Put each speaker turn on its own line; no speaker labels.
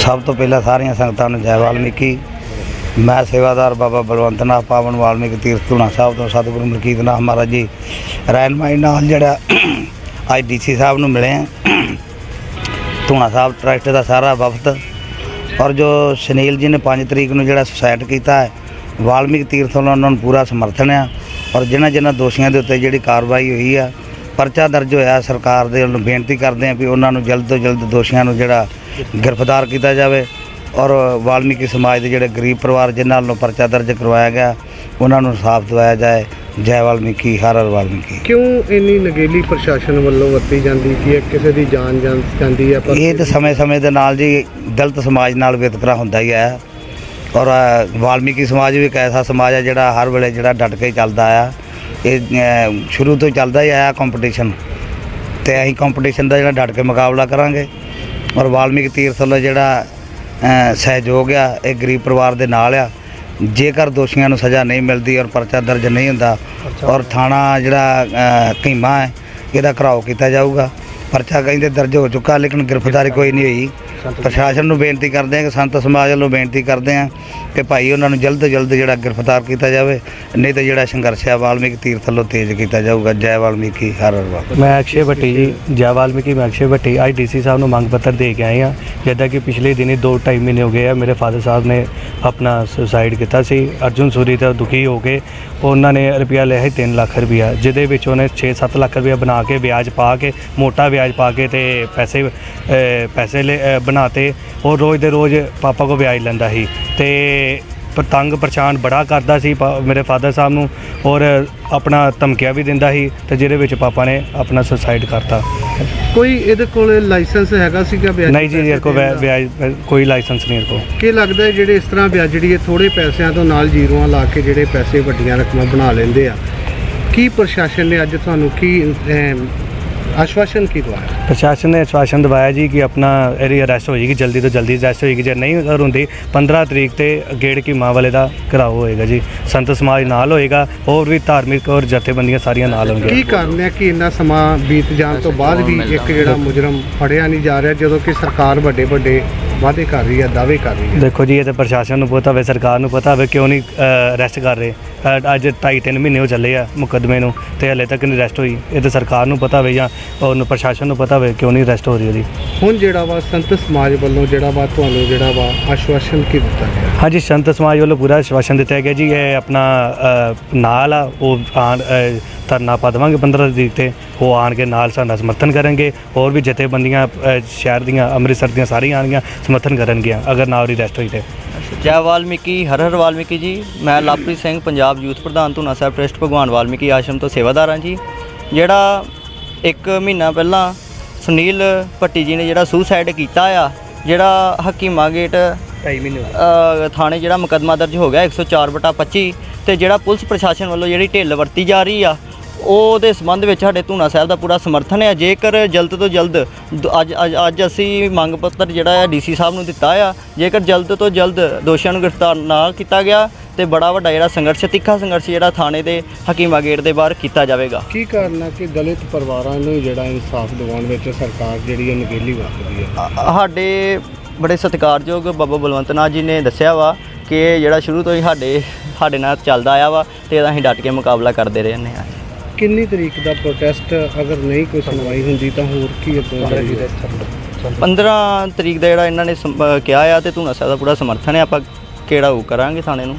ਸਭ ਤੋਂ ਪਹਿਲਾਂ ਸਾਰੀਆਂ ਸੰਗਤਾਂ ਨੂੰ ਜੈ ਵਾਲਮੀਕੀ। ਮੈਂ ਸੇਵਾਦਾਰ ਬਾਬਾ ਬਲਵੰਤ ਨਾਥ ਪਾਵਨ ਵਾਲਮੀਕ ਤੀਰਥ ਧੂਣਾ ਸਾਹਿਬ ਤੋਂ ਸਤਿਗੁਰੂ ਮਲਕੀਤ ਨਾਥ ਮਹਾਰਾਜ ਜੀ ਰਹਿਨਮਾਈ ਨਾਲ ਜਿਹੜਾ ਅੱਜ ਡੀਸੀ ਸਾਹਿਬ ਨੂੰ ਮਿਲੇ ਆ। ਧੂਣਾ ਸਾਹਿਬ ਟਰਸਟ ਦਾ ਸਾਰਾ ਵਫਦ। ਔਰ ਜੋ ਸੁਨੀਲ ਜੀ ਨੇ 5 ਤਰੀਕ ਨੂੰ ਜਿਹੜਾ ਸੁਸਾਇਟ ਕੀਤਾ ਹੈ, ਵਾਲਮੀਕ ਤੀਰਥ ਵੱਲੋਂ ਉਹਨਾਂ ਨੂੰ ਪੂਰਾ ਸਮਰਥਨ ਆ। ਔਰ ਜਿਨ੍ਹਾਂ ਜਿਨ੍ਹਾਂ ਦੋਸ਼ੀਆਂ ਦੇ ਉੱਤੇ ਜਿਹੜੀ ਕਾਰਵਾਈ ਹੋਈ ਆ, ਪਰਚਾ ਦਰਜ ਹੋਇਆ ਸਰਕਾਰ ਦੇ ਵੱਲੋਂ ਬੇਨਤੀ ਕਰਦੇ ਆ ਵੀ ਉਹਨਾਂ ਨੂੰ ਜਲਦ ਤੋਂ ਜਲਦ ਦੋਸ਼ੀਆਂ ਨੂੰ ਜਿਹੜਾ ਗ੍ਰਿਫਤਾਰ ਕੀਤਾ ਜਾਵੇ ਔਰ ਵਾਲਮੀਕੀ ਸਮਾਜ ਦੇ ਜਿਹੜੇ ਗਰੀਬ ਪਰਿਵਾਰ ਜਿਨ੍ਹਾਂ ਵੱਲੋਂ ਪਰਚਾ ਦਰਜ ਕਰਵਾਇਆ ਗਿਆ ਉਹਨਾਂ ਨੂੰ ਇਨਸਾਫ ਦਿਵਾਇਆ ਜਾਏ। ਜੈ ਵਾਲਮੀਕੀ ਹਰ ਹਰ ਵਾਲਮੀਕੀ।
ਕਿਉਂ ਇੰਨੀ ਨਗੇਲੀ ਪ੍ਰਸ਼ਾਸਨ ਵੱਲੋਂ ਵਰਤੀ ਜਾਂਦੀ ਕਿ ਕਿਸੇ ਦੀ ਜਾਨ ਜਾਂਦੀ ਹੈ? ਪਰ
ਇਹ ਤਾਂ ਸਮੇਂ-ਸਮੇਂ ਦੇ ਨਾਲ ਜੀ ਦਲਿਤ ਸਮਾਜ ਨਾਲ ਵਿਤਕਰਾ ਹੁੰਦਾ ਹੀ ਹੈ। ਔਰ ਵਾਲਮੀਕੀ ਸਮਾਜ ਵੀ ਇੱਕ ਐਸਾ ਸਮਾਜ ਹੈ ਜਿਹੜਾ ਹਰ ਵੇਲੇ ਜਿਹੜਾ ਡਟ ਕੇ ਚੱਲਦਾ ਆ। ਇਹ ਸ਼ੁਰੂ ਤੋਂ ਚੱਲਦਾ ਹੀ ਆਇਆ ਕੰਪੀਟੀਸ਼ਨ ਤੇ ਅਸੀਂ ਕੰਪੀਟੀਸ਼ਨ ਦਾ ਜਿਹੜਾ ਡਟ ਕੇ ਮੁਕਾਬਲਾ ਕਰਾਂਗੇ। ਔਰ ਵਾਲਮੀਕੀ ਤੀਰਥ ਵੱਲੋਂ ਜਿਹੜਾ ਸਹਿਯੋਗ ਆ ਇਹ ਗਰੀਬ ਪਰਿਵਾਰ ਦੇ ਨਾਲ ਆ। ਜੇਕਰ ਦੋਸ਼ੀਆਂ ਨੂੰ ਸਜ਼ਾ ਨਹੀਂ ਮਿਲਦੀ ਔਰ ਪਰਚਾ ਦਰਜ ਨਹੀਂ ਹੁੰਦਾ ਔਰ ਥਾਣਾ ਜਿਹੜਾ ਅ, ਕੀਮਾ ਹੈ ਇਹਦਾ ਘਰਾਓ ਕੀਤਾ ਜਾਊਗਾ। ਪਰਚਾ ਕਹਿੰਦੇ ਦਰਜ ਹੋ ਚੁੱਕਾ ਲੇਕਿਨ ਗ੍ਰਿਫਤਾਰੀ ਕੋਈ ਨਹੀਂ ਹੋਈ। ਪ੍ਰਸ਼ਾਸਨ ਨੂੰ ਬੇਨਤੀ ਕਰਦੇ ਹਾਂ ਕਿ ਸੰਤ ਸਮਾਜ ਵੱਲੋਂ ਬੇਨਤੀ ਕਰਦੇ ਹਾਂ ਕਿ ਭਾਈ ਉਹਨਾਂ ਨੂੰ ਜਲਦ ਤੋਂ ਜਲਦ ਜਿਹੜਾ ਗ੍ਰਿਫਤਾਰ ਕੀਤਾ ਜਾਵੇ ਨਹੀਂ ਤਾਂ ਜਿਹੜਾ ਸੰਘਰਸ਼ ਹੈ ਵਾਲਮੀਕੀ ਤੀਰਥ ਵੱਲੋਂ ਤੇਜ਼ ਕੀਤਾ ਜਾਊਗਾ। ਜੈ ਵਾਲਮੀਕੀ ਹਰ ਹਰ ਵਾਲ।
ਮੈਂ ਅਕਸ਼ੇ ਭੱਟੀ ਜੀ ਜੈ ਵਾਲਮੀਕੀ ਮੈਂ ਅਕਸ਼ੇ ਭੱਟੀ। ਅੱਜ ਡੀਸੀ ਸਾਹਿਬ ਨੂੰ ਮੰਗ ਪੱਤਰ ਦੇ ਕੇ ਆਏ ਹਾਂ ਜਿੱਦਾਂ ਕਿ ਪਿਛਲੇ ਦਿਨੀ 2.5 ਮਹੀਨੇ ਹੋ ਗਏ ਆ ਮੇਰੇ ਫਾਦਰ ਸਾਹਿਬ ਨੇ ਆਪਣਾ ਸੁਸਾਈਡ ਕੀਤਾ ਸੀ। ਅਰਜੁਨ ਸੂਰੀ ਤੋਂ ਦੁਖੀ ਹੋ ਕੇ ਉਹਨਾਂ ਨੇ ਰੁਪਿਆ ਲਿਆ ਸੀ 3 ਲੱਖ ਰੁਪਿਆ ਜਿਹਦੇ ਵਿੱਚ ਉਹਨੇ 6-7 ਲੱਖ ਰੁਪਿਆ ਬਣਾ ਕੇ ਵਿਆਜ ਪਾ ਕੇ ਮੋਟਾ ਵਿਆਜ ਪਾ ਕੇ ਤੇ ਪੈਸੇ ਪੈਸੇ ਬਣਾਤੇ ਉਹ ਰੋਜ਼ ਦੇ ਰੋਜ਼ ਪਾਪਾ ਕੋ ਵਿਆਜ ਲੈਂਦਾ ਸੀ ਤੇ ਪਤੰਗ ਪਰੇਸ਼ਾਨ ਬੜਾ ਕਰਦਾ ਸੀ ਪਾ- ਮੇਰੇ ਫਾਦਰ ਸਾਹਿਬ ਨੂੰ ਔਰ ਆਪਣਾ ਧਮਕੀਆਂ ਵੀ ਦਿੰਦਾ ਸੀ ਤੇ ਜਿਹਦੇ ਵਿੱਚ ਪਾਪਾ ਨੇ ਆਪਣਾ ਸੁਸਾਈਡ ਕਰਤਾ।
ਕੋਈ ਇਹਦੇ ਕੋਲ ਲਾਇਸੈਂਸ ਹੈਗਾ ਸੀਗਾ ਵਿਆਜ
ਨਹੀਂ ਜੀ ਮੇਰੇ ਕੋ ਵਿਆਜ ਕੋਈ ਲਾਇਸੈਂਸ ਨਹੀਂ ਮੇਰੇ ਕੋ
ਕੀ ਲੱਗਦਾ ਹੈ ਜਿਹੜੇ ਇਸ ਤਰ੍ਹਾਂ ਵਿਆਜ ਜਿਹੜੀ ਹੈ ਥੋੜੇ ਪੈਸਿਆਂ ਤੋਂ ਨਾਲ ਜ਼ੀਰੋਆਂ ਲਾ ਕੇ ਜਿਹੜੇ ਪੈਸੇ ਵੱਡੀਆਂ ਰਕਮਾਂ ਬਣਾ ਲੈਂਦੇ ਆ? ਕੀ ਪ੍ਰਸ਼ਾਸਨ ਨੇ ਅੱਜ ਤੁਹਾਨੂੰ ਕੀ ਅਮ, ਆਸ਼ਵਾਸਨ ਕੀ ਦਵਾਇਆ?
ਪ੍ਰਸ਼ਾਸਨ ਨੇ ਆਸ਼ਵਾਸਨ ਦਿਵਾਇਆ ਜੀ ਕਿ ਆਪਣਾ ਇਹਦੀ ਅਰੈਸਟ ਹੋਏਗੀ ਜਲਦੀ ਤੋਂ ਜਲਦੀ ਅਰੈਸਟ ਹੋਏਗੀ। ਜੇ ਨਹੀਂ ਅਗਰ ਹੁੰਦੀ 15 ਤਰੀਕ ਤੇ ਗੇੜ ਕੀ ਮਾਂ ਵਾਲੇ ਦਾ ਘਰਾਓ ਹੋਏਗਾ ਜੀ। ਸੰਤ ਸਮਾਜ ਨਾਲ ਹੋਏਗਾ ਹੋਰ ਵੀ ਧਾਰਮਿਕ ਔਰ ਜਥੇਬੰਦੀਆਂ ਸਾਰੀਆਂ ਨਾਲ
ਕੀ
ਹੋਣਗੀਆਂ
ਕਾਰਨ ਹੈ ਕਿ ਇੰਨਾ ਸਮਾਂ ਬੀਤ ਜਾਣ ਤੋਂ ਬਾਅਦ ਵੀ ਇੱਕ ਜਿਹੜਾ ਮੁਜਰਮ ਫੜਿਆ ਨਹੀਂ ਜਾ ਰਿਹਾ ਜਦੋਂ ਕਿ ਸਰਕਾਰ ਵੱਡੇ ਵੱਡੇ ਵਾਅਦੇ ਕਰ ਰਹੀ ਹੈ ਦਾਅਵੇ ਕਰ ਰਹੀ ਹੈ।
ਦੇਖੋ ਜੀ ਇਹ ਤਾਂ ਪ੍ਰਸ਼ਾਸਨ ਨੂੰ ਪਤਾ ਹੋਵੇ ਸਰਕਾਰ ਨੂੰ ਪਤਾ ਹੋਵੇ ਕਿਉਂ ਨਹੀਂ ਅਰੈਸਟ ਕਰ ਰਹੇ। ਅ, ਅੱਜ 2.5 3 ਮਹੀਨੇ ਹੋ ਚੱਲੇ ਆ ਮੁਕੱਦਮੇ ਨੂੰ ਤੇ ਹਲੇ ਤੱਕ ਨਹੀਂ ਅਰੈਸਟ ਹੋਈ। ਇਹ ਤਾਂ ਸਰਕਾਰ ਨੂੰ ਪਤਾ ਹੋਵੇ ਜਾਂ ਉਹਨੂੰ ਪ੍ਰਸ਼ਾਸਨ ਨੂੰ ਪਤਾ ਹੋਵੇ ਕਿਉਂ ਨਹੀਂ ਅਰੈਸਟ ਹੋ ਰਹੀ ਉਹਦੀ।
ਹੁਣ ਜਿਹੜਾ ਵਾ ਸੰਤ ਸਮਾਜ ਵੱਲੋਂ ਜਿਹੜਾ ਵਾ ਤੁਹਾਨੂੰ ਜਿਹੜਾ ਵਾ ਆਸ਼ਵਾਸਨ ਕੀ ਦਿੱਤਾ ਗਿਆ?
ਹਾਂਜੀ ਸੰਤ ਸਮਾਜ ਵੱਲੋਂ ਪੂਰਾ ਆਸ਼ਵਾਸਨ ਦਿੱਤਾ ਗਿਆ ਜੀ। ਇਹ ਆਪਣਾ ਅ, ਨਾਲ ਆ ਉਹ ਆਣ ਅ, ਧਰਨਾ ਪਾ ਦੇਵਾਂਗੇ 15 ਤਰੀਕ ਤੇ। ਉਹ ਆਣ ਕੇ ਨਾਲ ਸਾਡਾ ਸਮਰਥਨ ਕਰਨਗੇ। ਹੋਰ ਵੀ ਜਥੇਬੰਦੀਆਂ ਅ, ਸ਼ਹਿਰ ਦੀਆਂ ਅੰਮ੍ਰਿਤਸਰ ਦੀਆਂ ਸਾਰੀਆਂ ਆਣਗੀਆਂ। ਸਮਰਥਨ ਕਰਨਗੀਆਂ ਅਗਰ ਨਾ ਉਹਦੀ ਅਰੈਸਟ ਹੋਈ ਤੇ।
ਜੈ ਵਾਲਮੀਕੀ ਹਰ ਹਰ ਵਾਲਮੀਕੀ ਜੀ। ਮੈਂ ਲਵਪ੍ਰੀਤ ਸਿੰਘ ਪੰਜਾਬ ਯੂਥ ਪ੍ਰਧਾਨ ਧੂਨਾ ਸਾਹਿਬ ਟਰਸਟ ਭਗਵਾਨ ਵਾਲਮੀਕੀ ਆਸ਼ਰਮ ਤੋਂ ਸੇਵਾਦਾਰ ਹਾਂ ਜੀ। ਜਿਹੜਾ ਇੱਕ ਮਹੀਨਾ ਪਹਿਲਾਂ ਸੁਨੀਲ ਭੱਟੀ ਜੀ ਨੇ ਜਿਹੜਾ ਸੁਸਾਈਡ ਕੀਤਾ ਆ ਜਿਹੜਾ ਹਕੀਮਾ ਗੇਟ
2.5 ਮਹੀਨੇ
ਅ, ਥਾਣੇ ਜਿਹੜਾ ਮੁਕੱਦਮਾ ਦਰਜ ਹੋ ਗਿਆ 104 ਬਟਾ 25 ਤੇ ਜਿਹੜਾ ਪੁਲਿਸ ਪ੍ਰਸ਼ਾਸਨ ਵੱਲੋਂ ਜਿਹੜੀ ਢਿੱਲ ਵਰਤੀ ਜਾ ਰਹੀ ਆ ਉਹਦੇ ਸੰਬੰਧ ਵਿੱਚ ਸਾਡੇ ਧੂਨਾ ਸਾਹਿਬ ਦਾ ਪੂਰਾ ਸਮਰਥਨ ਹੈ। ਜੇਕਰ ਜਲਦ ਤੋਂ ਜਲਦ ਅੱਜ ਅੱਜ- ਅਸੀਂ ਮੰਗ ਪੱਤਰ ਜਿਹੜਾ ਹੈ ਡੀਸੀ ਸਾਹਿਬ ਨੂੰ ਦਿੱਤਾ ਆ ਜੇਕਰ ਜਲਦ ਤੋਂ ਜਲਦ ਦੋਸ਼ੀਆਂ ਨੂੰ ਗ੍ਰਿਫਤਾਰ ਨਾ ਕੀਤਾ ਗਿਆ ਤੇ ਬੜਾ ਵੱਡਾ ਜਿਹੜਾ ਸੰਘਰਸ਼ ਤਿੱਖਾ ਸੰਘਰਸ਼ ਜਿਹੜਾ ਥਾਣੇ ਦੇ ਹਕੀਮਾ ਗੇਟ ਦੇ ਬਾਹਰ ਕੀਤਾ ਜਾਵੇਗਾ।
ਕੀ ਕਾਰਨ ਹੈ ਕਿ ਦਲਿਤ ਪਰਿਵਾਰਾਂ ਨੂੰ ਜਿਹੜਾ ਇਨਸਾਫ ਦਿਵਾਉਣ ਵਿੱਚ ਸਰਕਾਰ ਜਿਹੜੀ ਹੈ ਨਗੇਲੀ ਵਰਤਦੀ ਹੈ?
ਸਾਡੇ ਬੜੇ ਸਤਿਕਾਰਯੋਗ ਬਾਬਾ ਬਲਵੰਤ ਨਾਥ ਜੀ ਨੇ ਦੱਸਿਆ ਵਾ ਕਿ ਜਿਹੜਾ ਸ਼ੁਰੂ ਤੋਂ ਹੀ ਸਾਡੇ ਸਾਡੇ ਨਾਲ ਚੱਲਦਾ ਆਇਆ ਵਾ ਤੇ ਇਹਦਾ ਅਸੀਂ ਡਟ ਕੇ ਮੁਕਾਬਲਾ ਕਰਦੇ ਰਹੇ ਹਾਂ।
ਕਿੰਨੀ ਤਰੀਕ ਦਾ ਪ੍ਰੋਟੈਸਟ ਅਗਰ ਨਹੀਂ ਕੋਈ ਸੁਣਵਾਈ ਹੁੰਦੀ ਤਾਂ ਹੋਰ ਕੀ ਅੱਗੋਂ ਜਾਰੀ ਹੈ
15 ਤਰੀਕ ਦਾ ਜਿਹੜਾ ਇਹਨਾਂ ਨੇ ਸਮ- ਕਿਹਾ ਆ ਤੇ ਧੂਣਾ ਸਾਹਿਬ ਦਾ ਪੂਰਾ ਸਮਰਥਨ ਹੈ ਆਪਾਂ ਕਿਹੜਾ ਉਹ ਕਰਾਂਗੇ ਥਾਣੇ ਨੂੰ?